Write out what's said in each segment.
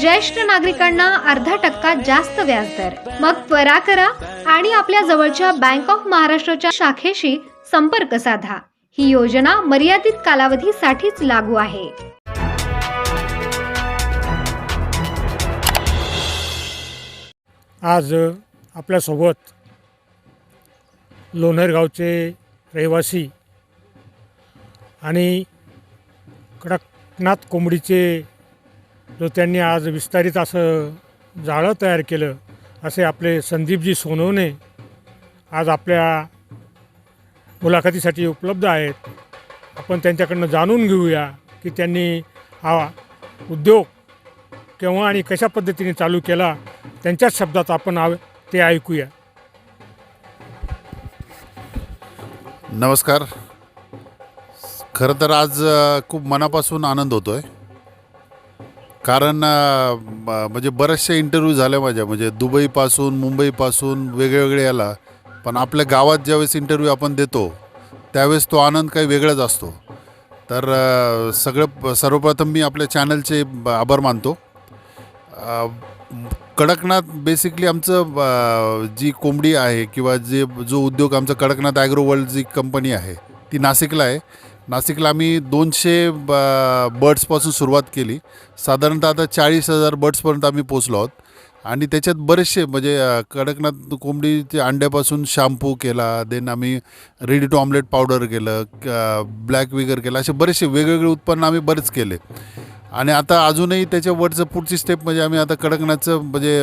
ज्येष्ठ नागरिकांना अर्धा टक्का जास्त व्याजदर. मग त्वरा करा आणि आपल्या जवळच्या बँक ऑफ महाराष्ट्राच्या शाखेशी संपर्क साधा. ही योजना मर्यादित कालावधीसाठीच लागू आहे. आज आपल्यासोबत लोणेरगावचे रहिवासी आणि कडकनाथ कोंबडीचे जो त्यांनी आज विस्तारित असं जाळं तयार केलं असे आपले संदीपजी सोनवणे आज आपल्या मुलाखतीसाठी उपलब्ध आहेत. आपण त्यांच्याकडनं जाणून घेऊया की त्यांनी हा उद्योग केव्हा आणि कशा पद्धतीने चालू केला त्यांच्याच शब्दात आपण आव- ते ऐकूया. नमस्कार. खरं तर आज खूप मनापासून आनंद होतो आहे कारण म्हणजे बरेचसे इंटरव्ह्यू झाले माझ्या. म्हणजे दुबईपासून मुंबईपासून वेगळे वेगळे याला पण आपल्या गावात ज्यावेळेस इंटरव्ह्यू आपण देतो त्यावेळेस तो आनंद काही वेगळाच असतो. तर सगळं सर्वप्रथम मी आपल्या चॅनलचे आभार मानतो. कडकनाथ बेसिकली आमचं जी कोंबडी आहे किंवा जे जो उद्योग आमचा कडकनाथ ॲग्रो वर्ल्ड जी कंपनी आहे ती नाशिकला आहे. नाशिकला आम्ही दोनशे ब बर्ड्सपासून सुरुवात केली. साधारणतः आता चाळीस हजार बर्ड्सपर्यंत आम्ही पोचलो आहोत. आणि त्याच्यात बरेचसे म्हणजे कडकनाथ कोंबडीचे अंड्यापासून शॅम्पू केला देन आम्ही रेडी टू ऑमलेट पावडर केलं ब्लॅक विगर केलं असे बरेचसे वेगवेगळे उत्पन्न आम्ही बरेच केले. आणि आता अजूनही त्याच्या वरचं पुढची स्टेप म्हणजे आम्ही आता कडकनाथचं म्हणजे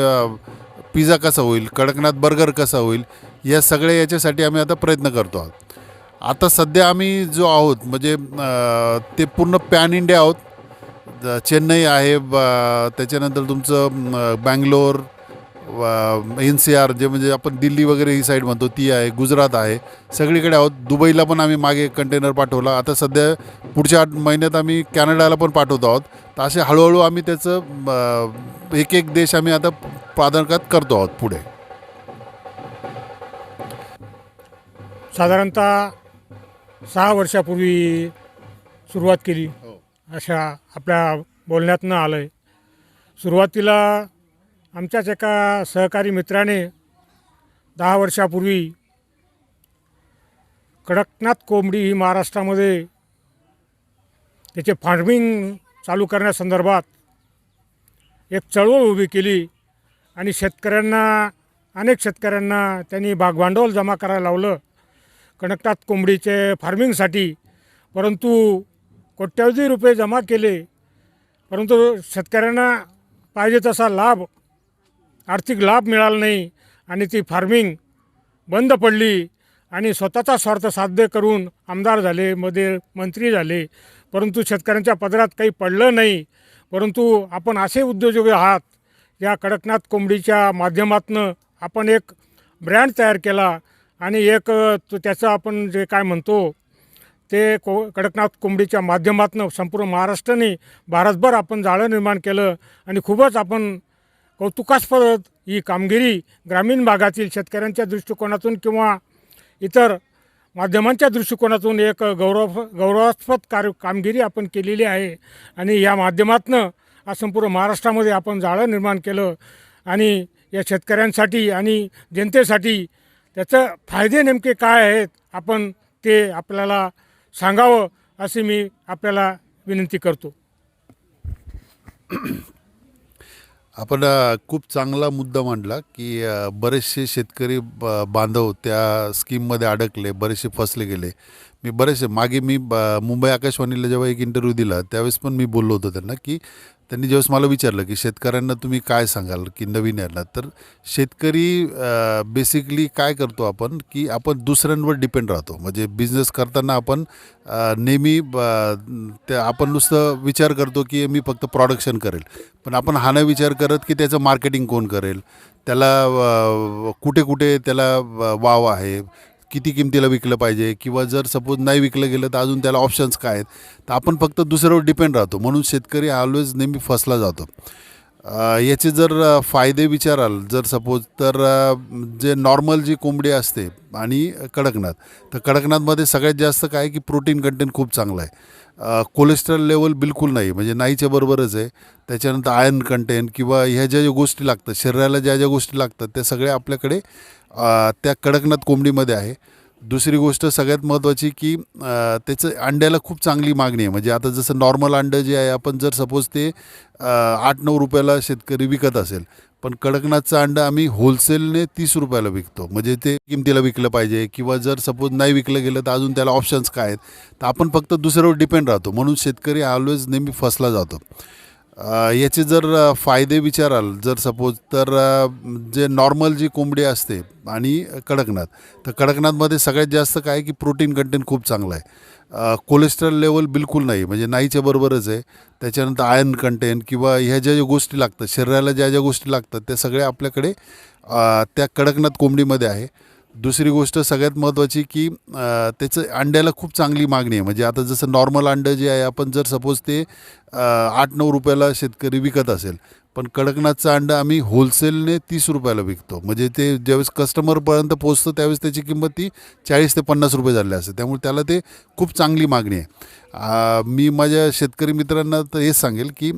पिझ्झा कसा होईल कडकनाथ बर्गर कसा होईल या सगळ्या याच्यासाठी आम्ही आता प्रयत्न करतो आहोत. आता सध्या आम्ही जो आहोत म्हणजे ते पूर्ण पॅन इंडिया आहोत. चेन्नई आहे ब- त्याच्यानंतर तुमचं Bangalore N C R J म्हणजे आपण दिल्ली वगैरे ही साईड म्हणतो ती आहे गुजरात आहे. सगळीकडे आहोत. दुबईला पण आम्ही मागे कंटेनर पाठवला. आता सध्या पुढच्या आठ महिन्यात आम्ही कॅनडाला पण पाठवतो आहोत. तर असे हळूहळू आम्ही त्याचं एक एक देश आम्ही आता प्राधान्यात करतो आहोत पुढे. साधारणतः सहा वर्षापूर्वी सुरुवात केली. अशा आपल्या बोलण्यातनं आलं आहे सुरुवातीला आमच्याच एका सहकारी मित्राने दहा वर्षापूर्वी कडकनाथ कोंबडी ही महाराष्ट्रामध्ये त्याचे फार्मिंग चालू करण्यासंदर्भात एक चळवळ उभी केली आणि शेतकऱ्यांना अनेक शेतकऱ्यांना त्यांनी भागभांडवल जमा करायला लावलं. कडकनाथ कोंबडीचे फार्मिंगसाठी. परंतु कोट्यावधी रुपये जमा केले. परंतु शेतकऱ्यांना पाहिजे तसा लाभ आर्थिक लाभ मिळाला नाही आणि ती फार्मिंग बंद पडली आणि स्वतःचा स्वार्थ साध्य करून आमदार झाले मध्ये मंत्री झाले. परंतु शेतकऱ्यांच्या पदरात काही पडलं नाही. परंतु आपण असे उद्योजक आहात या कडकनाथ कोंबडीच्या माध्यमातनं आपण एक ब्रँड तयार केला. आणि एक तो त्याचं आपण जे काय म्हणतो ते को कडकनाथ कोंबडीच्या माध्यमातून संपूर्ण महाराष्ट्राने भारतभर आपण जाळं निर्माण केलं आणि खूपच आपण कौतुकास्पद ही कामगिरी ग्रामीण भागातील शेतकऱ्यांच्या दृष्टिकोनातून किंवा इतर माध्यमांच्या दृष्टिकोनातून एक गौरव गौरवास्पद कार्य कामगिरी आपण केलेली आहे. आणि या माध्यमातून आज संपूर्ण महाराष्ट्रामध्ये आपण जाळं निर्माण केलं आणि या शेतकऱ्यांसाठी आणि जनतेसाठी त्याचं फायदे नेमके काय आहेत आपण ते आपल्याला सांगावं असे मी आपल्याला विनंती करतो. आपण खूप चांगला मुद्दा मांडला की बरेचसे शेतकरी ब- बांधव त्या स्कीममध्ये अडकले बरेचसे फसले गेले. मी बरेचसे मागे मी ब- मुंबई आकाशवाणीला जेव्हा एक इंटरव्ह्यू दिला त्यावेळेस पण मी बोललो होतो त्यांना की त्यांनी ज्यावेळेस मला विचारलं की शेतकऱ्यांना तुम्ही काय सांगाल की नवीन यांना तर शेतकरी बेसिकली काय करतो आपण की आपण दुसऱ्यांवर डिपेंड राहतो. म्हणजे बिझनेस करताना आपण नेहमी त्या आपण नुसतं विचार करतो की मी फक्त प्रॉडक्शन करेल. पण आपण हा नाही विचार करत की त्याचं मार्केटिंग कोण करेल. त्याला कुठे कुठे त्याला वाव आहे. किती किमतीला विकलं पाहिजे किंवा जर सपोज नाही विकलं गेलं तर अजून त्याला ऑप्शन्स काय आहेत तर आपण फक्त दुसऱ्यावर डिपेंड राहतो. म्हणून शेतकरी ऑलवेज नेहमी फसला जातो. याचे जर फायदे विचाराल जर सपोज तर जे नॉर्मल जी कोंबडी असते आणि कडकनाथ तर कडकनाथमध्ये सगळ्यात जास्त काय की प्रोटीन कंटेंट खूप चांगलं आहे. कोलेस्ट्रॉल लेवल बिलकुल नाही म्हणजे नाहीच्या बरोबरच आहे. त्याच्यानंतर आयर्न कंटेंट किंवा ह्या ज्या ज्या गोष्टी लागतात शरीराला ज्या ज्या गोष्टी लागतात त्या सगळ्या आपल्याकडे त्या कडकनाथ कोंबडीमध्ये आहे. दुसरी गोष्ट सगळ्यात महत्त्वाची की त्याचं अंड्याला खूप चांगली मागणी आहे. म्हणजे आता जसं नॉर्मल अंडं जे आहे आपण जर सपोज ते आठ नऊ रुपयाला शेतकरी विकत असेल पण कडकनाथचं अंडं आम्ही होलसेलने तीस रुपयाला विकतो. म्हणजे ते किमतीला विकलं पाहिजे किंवा जर सपोज नाही विकलं गेलं तर अजून त्याला ऑप्शन्स काय आहेत? तर आपण फक्त दुसऱ्यावर डिपेंड राहतो. म्हणून शेतकरी ऑलवेज नेहमी फसला जातो. याचे जर फायदे विचाराल जर सपोज तर जे नॉर्मल जी कोंबडी असते आणि कडकनाथ तर कडकनाथमध्ये सगळ्यात जास्त काय की प्रोटीन कंटेंट खूप चांगलं आहे. कोलेस्ट्रॉल लेवल बिलकुल नाही म्हणजे नाहीच्या बरोबरच आहे. त्याच्यानंतर आयर्न कंटेंट किंवा ह्या ज्या ज्या गोष्टी लागतात शरीराला ज्या ज्या गोष्टी लागतात त्या सगळ्या आपल्याकडे त्या कडकनाथ कोंबडीमध्ये आहे. दुसरी गोष्ट सगळ्यात महत्त्वाची की त्याचं अंड्याला खूप चांगली मागणी आहे. म्हणजे आता जसं नॉर्मल अंडं जे आहे आपण जर सपोज ते आठ नऊ रुपयाला शेतकरी विकत असेल पण कडकनाथचं अंडं आम्ही होलसेलने तीस रुपयाला विकतो. म्हणजे ते ज्यावेळेस कस्टमरपर्यंत पोचतं त्यावेळेस त्याची किंमत ती चाळीस ते पन्नास रुपये झाले असते. त्यामुळे त्याला ते खूप चांगली मागणी आहे. मी माझ्या शेतकरी मित्रांना तर हेच सांगेल की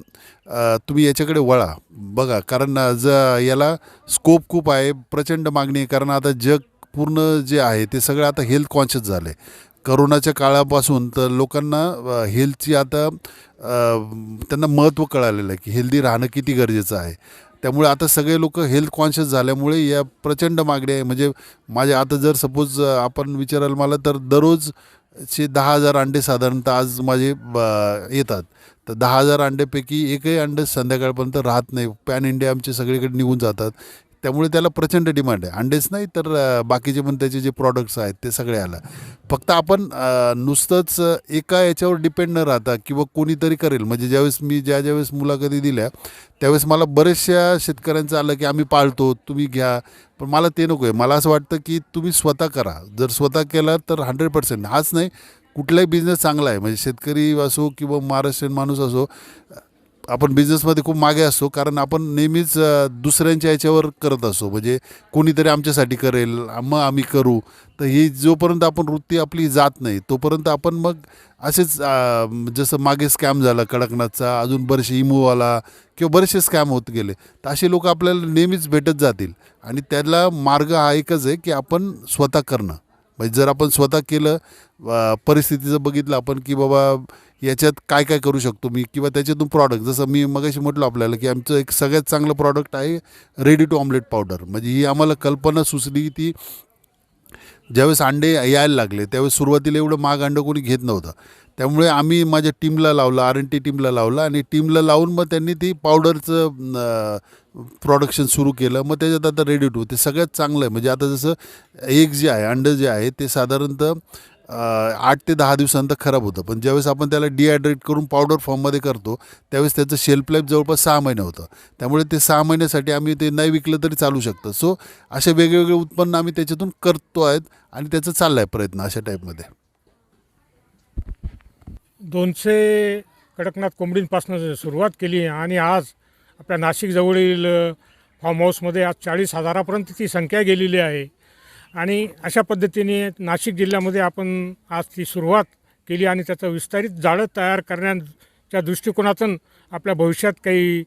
तुम्ही याच्याकडे वळा. बघा कारण ज याला स्कोप खूप आहे प्रचंड मागणी आहे. कारण आता जग पूर्ण जे आहे ते सगळं आता हेल्थ कॉन्शियस झालं आहे करोनाच्या काळापासून तर लोकांना हेल्थची आता त्यांना महत्त्व कळालेलं आहे की हेल्दी राहणं किती गरजेचं आहे. त्यामुळे आता सगळे लोक हेल्थ कॉन्शियस झाल्यामुळे या प्रचंड मागणी आहे. म्हणजे माझ्या आता जर सपोज आपण विचाराल मला तर दररोजचे दहा हजार अंडे साधारणतः आज माझे ब- येतात. तर दहा हजार अंड्यापैकी एकही अंडे संध्याकाळपर्यंत राहत नाही. पॅन इंडिया आमचे सगळीकडे निघून जातात. त्यामुळे त्याला प्रचंड डिमांड आहे. अंडेच नाही तर बाकीचे पण त्याचे जे प्रॉडक्ट्स आहेत ते सगळे आलं. फक्त आपण नुसतंच एका याच्यावर डिपेंड न राहता किंवा कोणीतरी करेल. म्हणजे ज्यावेळेस मी ज्या ज्यावेळेस मुलाखती दिल्या त्यावेळेस मला बऱ्याचशा शेतकऱ्यांचं आलं की आम्ही पाळतो तुम्ही घ्या. पण मला ते नको आहे. मला असं वाटतं की तुम्ही स्वतः करा. जर स्वतः केला तर हंड्रेड पर्सेंट हाच नाही. कुठलाही बिझनेस चांगला आहे. म्हणजे शेतकरी असो किंवा महाराष्ट्रीयन माणूस असो आपण बिझनेसमध्ये खूप मागे असतो कारण आपण नेहमीच दुसऱ्यांच्या याच्यावर करत असतो. म्हणजे कोणीतरी आमच्यासाठी करेल मग आम्ही करू. तर ही जोपर्यंत आपण वृत्ती आपली जात नाही तोपर्यंत आपण मग असेच जसं मागे स्कॅम झाला कडकनाथचा अजून बरेचसे इमोवाला किंवा बरेचसे स्कॅम होत गेले तर असे लोक आपल्याला नेहमीच भेटत जातील. आणि त्याला मार्ग हा एकच आहे की आपण स्वतः करणं. म्हणजे जर आपण स्वतः केलं परिस्थितीचं बघितलं आपण की बाबा याच्यात काय काय करू शकतो मी? किंवा त्याच्यातून प्रॉडक्ट जसं मी मगाशी म्हटलं आपल्याला की आमचं एक सगळ्यात चांगलं प्रॉडक्ट आहे रेडी टू ऑमलेट पावडर म्हणजे ही आम्हाला कल्पना सुचली ती ज्यावेळेस अंडे यायला लागले त्यावेळेस सुरुवातीला एवढं महाग अंडं कोणी घेत नव्हतं. त्यामुळे आम्ही माझ्या टीमला लावलं आर एन टी टीमला लावलं आणि टीमला लावून मग त्यांनी ती पावडरचं प्रोडक्शन सुरू केलं. मग त्याच्यात आता रेडी टू ते सगळ्यात चांगलं आहे. म्हणजे आता जसं एग जे आहे अंडं जे आहे ते साधारणतः आठ ते दहा दिवसानंतर खराब होतं. पण ज्यावेळेस आपण त्याला डिहायड्रेट करून पावडर फॉर्ममध्ये करतो त्यावेळेस त्याचं शेल्फ लाईफ जवळपास सहा महिने होतं. त्यामुळे ते सहा महिन्यासाठी आम्ही ते नाही विकलं तरी चालू शकतं. सो असे वेगवेगळे उत्पन्न आम्ही त्याच्यातून करतो आहेत आणि त्याचं चालला आहे प्रयत्न अशा टाईपमध्ये दोनशे कडकनाथ कोंबडींपासून सुरुवात केली आणि आज आपल्या नाशिकजवळील फार्म हाऊसमध्ये आज चाळीस हजारापर्यंत ती संख्या गेलेली आहे. आणि अशा पद्धतीने नाशिक जिल्ह्यामध्ये आपण आज ती सुरुवात केली आणि त्याचं विस्तारित जाळं तयार करण्याच्या दृष्टिकोनातून आपल्या भविष्यात काही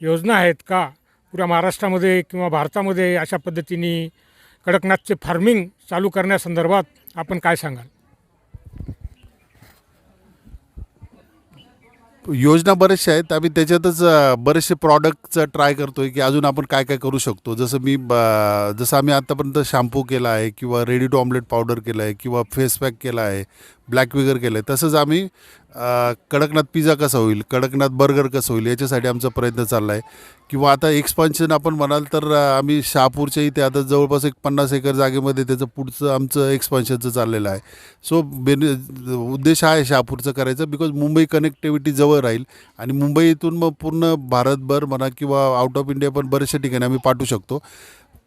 योजना आहेत का? पुऱ्या महाराष्ट्रामध्ये किंवा भारतामध्ये अशा पद्धतीने कडकनाथचे फार्मिंग चालू करण्यासंदर्भात आपण काय सांगाल? योजना बऱ्याचशा आहेत. आम्ही त्याच्यातच बरेचसे प्रॉडक्टचं ट्राय करतो आहे की अजून आपण काय काय करू शकतो. जसं मी ब- जसं आम्ही आत्तापर्यंत शॅम्पू केला आहे किंवा रेडी टू ऑमलेट पावडर केलं आहे किंवा फेस पॅक केला आहे ब्लॅक विगर केलं आहे. तसंच आम्ही अ, कडकनाथ पिझ्झा कसा होईल? कडकनाथ बर्गर कसं होईल? याच्यासाठी आमचा प्रयत्न चालला आहे किंवा आता एक्सपान्शन आपण म्हणाल तर अ, आम्ही शहापूरच्या इथे आता जवळपास एक पन्नास एकर जागेमध्ये त्याचं पुढचं आमचं एक्सपान्शनचं चाललेलं आहे. सो बेनि उद्देश हा आहे शहापूरचं करायचं बिकॉज मुंबई कनेक्टिव्हिटी जवळ राहील आणि मुंबईतून मग पूर्ण भारतभर म्हणा किंवा आउट ऑफ इंडिया पण बऱ्याचशा ठिकाणी आम्ही पाठवू शकतो.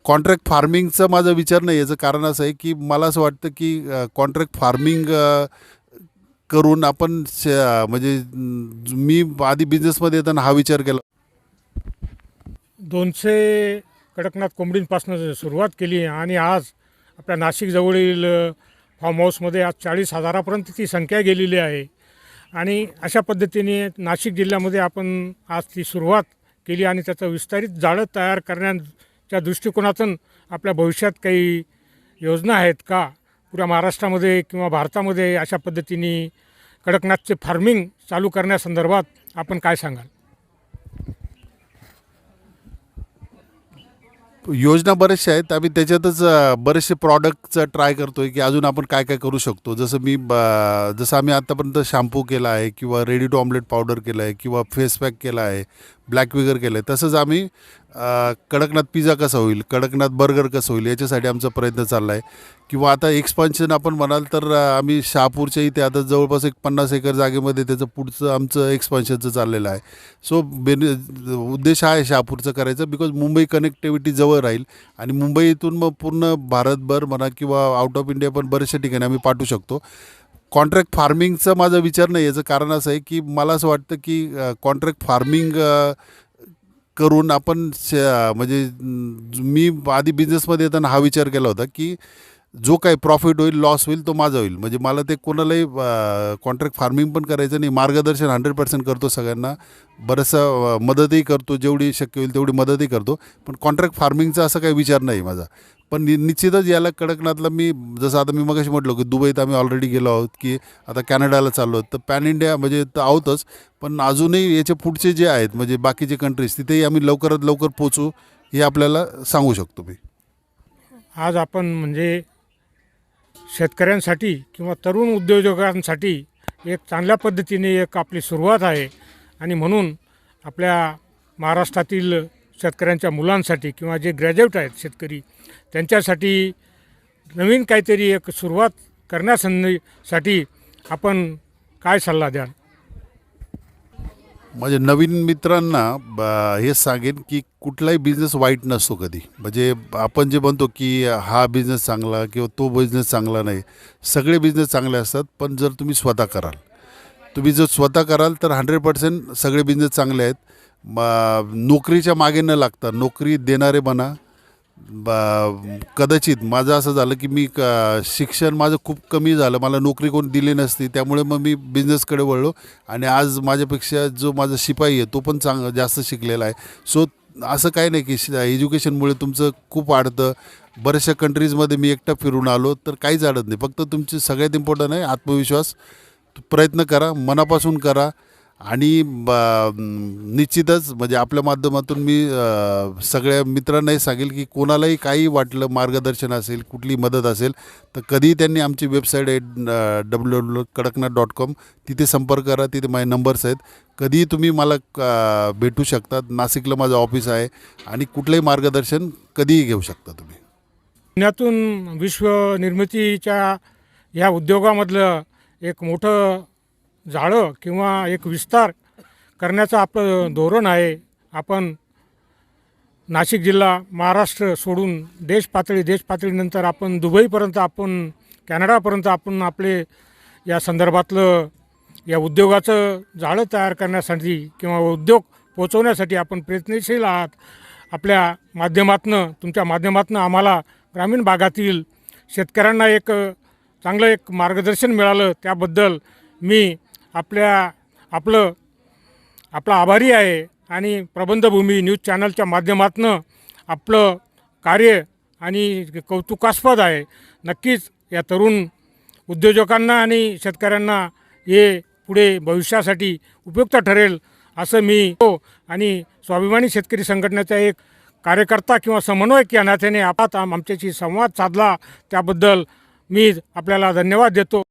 कॉन्ट्रॅक्ट फार्मिंगचा माझा विचार नाही याचं कारण असं आहे की मला असं वाटतं की कॉन्ट्रॅक्ट फार्मिंग करून आपण म्हणजे मी आधी बिझनेसमध्ये येताना हा विचार केला. दोनशे कडकनाथ कोंबडींपासून सुरुवात केली आणि आज आपल्या नाशिकजवळील फार्म हाऊसमध्ये आज चाळीस हजारापर्यंत ती संख्या गेलेली आहे. आणि अशा पद्धतीने नाशिक जिल्ह्यामध्ये आपण आज ती सुरुवात केली आणि त्याचं विस्तारित जाळं तयार करण्याच्या दृष्टिकोनातून आपल्या भविष्यात काही योजना आहेत का? पुऱ्या महाराष्ट्रामध्ये किंवा भारतामध्ये अशा पद्धतीने कडकनाथचे फार्मिंग चालू करण्यासंदर्भात आपण काय सांगाल? योजना बऱ्याचशा आहेत. आम्ही त्याच्यातच बरेचसे प्रॉडक्टचं ट्राय करतो आहे की अजून आपण काय काय करू शकतो. जसं मी ब- जसं आम्ही आत्तापर्यंत शॅम्पू केला आहे किंवा रेडी टू ऑमलेट पावडर केलं आहे किंवा फेस पॅक केला आहे. ब्लॅक विगर केलं आहे तसंच आम्ही कडकनाथ पिझ्झा कसा होईल कडकनाथ बर्गर कसं होईल याच्यासाठी आमचा प्रयत्न चालला आहे किंवा आता एक्सपान्शन आपण म्हणाल तर आम्ही शहापूरच्या इथे आता जवळपास एक पन्नास एकर जागेमध्ये त्याचं पुढचं आमचं एक्सपान्शनचं चाललेलं आहे. सो बेन उद्देश आहे शहापूरचं करायचं बिकॉज मुंबई कनेक्टिव्हिटी जवळ राहील. आणि मुंबईतून मग पूर्ण भारतभर म्हणा किंवा आउट ऑफ इंडिया पण बऱ्याचशा ठिकाणी आम्ही पाठवू शकतो. कॉन्ट्रॅक्ट फार्मिंगचा माझा विचार नाही याचं कारण असं आहे की मला असं वाटतं की कॉन्ट्रॅक्ट फार्मिंग करून आपण म्हणजे मी आधी बिझनेसमध्ये येताना हा विचार केला होता की जो काही प्रॉफिट होईल लॉस होईल तो माझा होईल. म्हणजे मला ते कोणालाही कॉन्ट्रॅक्ट फार्मिंग पण करायचं नाही. मार्गदर्शन हंड्रेड पर्सेंट करतो सगळ्यांना. बरंचसं मदतही करतो. जेवढी शक्य होईल तेवढी मदतही करतो. पण कॉन्ट्रॅक्ट फार्मिंगचा असा काही विचार नाही माझा. पण नि निश्चितच याला कडकनाथला मी जसं आता मी मगाशी म्हटलो की दुबईत आम्ही ऑलरेडी गेलो आहोत की आता कॅनडाला चाललो आहोत. तर पॅन इंडिया म्हणजे तर आहोतच. पण अजूनही याचे पुढचे जे आहेत म्हणजे बाकीचे कंट्रीज तिथेही आम्ही लवकरात लवकर पोचू हे आपल्याला सांगू शकतो मी. आज आपण म्हणजे शेतकऱ्यांसाठी किंवा तरुण उद्योजकांसाठी एक चांगल्या पद्धतीने एक आपली सुरुवात आहे. आणि म्हणून आपल्या महाराष्ट्रातील शेतकऱ्यांच्या मुलांसाठी किंवा जे ग्रॅज्युएट आहेत शेतकरी त्यांच्यासाठी नवीन काहीतरी एक सुरुवात करण्यासाठी आपण काय सल्ला द्याल? म्हणजे नवीन मित्रांना ब- हे सांगेन की कुठलाही बिझनेस वाईट नसतो कधी. म्हणजे आपण जे म्हणतो की हा बिझनेस चांगला किंवा तो बिझनेस चांगला नाही सगळे बिझनेस चांगले असतात पण जर तुम्ही स्वतः कराल. तुम्ही जर स्वतः कराल तर हंड्रेड पर्सेंट सगळे बिझनेस चांगले आहेत. म- नोकरीच्या मागे न लागता नोकरी देणारे बना ब- कदाचित माझं असं झालं की मी क शिक्षण माझं खूप कमी झालं. मला नोकरी कोण दिली नसती. त्यामुळे मग मी बिझनेसकडे वळलो. आणि आज माझ्यापेक्षा जो माझा शिपाई आहे तो पण चांग जास्त शिकलेला आहे. सो असं काही नाही की श- एज्युकेशनमुळे तुमचं खूप वाढतं. बऱ्याचशा कंट्रीजमध्ये मी एकटा फिरून आलो तर काहीच अडत नाही. फक्त तुमची सगळ्यात इम्पॉर्टंट आहे आत्मविश्वास. प्रयत्न करा मनापासून करा. आणि ब- निश्चितच म्हणजे आपल्या माध्यमातून मी सगळ्या मित्रांनाही सांगेल की कोणालाही काही वाटलं मार्गदर्शन असेल कुठली मदत असेल तर कधीही त्यांनी आमची वेबसाईट आहे W W Kadaknath dot com तिथे संपर्क करा तिथे माझे नंबर्स आहेत. कधीही तुम्ही मला क- भेटू शकतात नाशिकला माझं ऑफिस आहे आणि कुठलंही मार्गदर्शन कधीही घेऊ शकता तुम्ही. पुण्यातून विश्व निर्मितीच्या उद्योगामधलं एक मोठं जाळं किंवा एक विस्तार करण्याचं आपलं धोरण आहे. आपण नाशिक जिल्हा महाराष्ट्र सोडून देश पातळी देश पातळीनंतर आपण दुबईपर्यंत आपण कॅनडापर्यंत आपण आपले या संदर्भातलं या उद्योगाचं जाळं तयार करण्यासाठी किंवा उद्योग पोचवण्यासाठी आपण प्रयत्नशील आहात. आपल्या माध्यमातनं तुमच्या माध्यमातनं आम्हाला ग्रामीण भागातील शेतकऱ्यांना एक चांगलं एक मार्गदर्शन मिळालं. त्याबद्दल मी आपल्या आपलं आपला आभारी आहे. आणि प्रबंधभूमी न्यूज चॅनलच्या माध्यमातनं आपलं कार्य आणि कौतुकास्पद आहे. नक्कीच या तरुण उद्योजकांना आणि शेतकऱ्यांना हे पुढे भविष्यासाठी उपयुक्त ठरेल असं मी हो आणि स्वाभिमानी शेतकरी संघटनेचा एक कार्यकर्ता किंवा समन्वयक या नात्याने आपण आमच्याशी संवाद साधला. त्याबद्दल मी आपल्याला धन्यवाद देतो.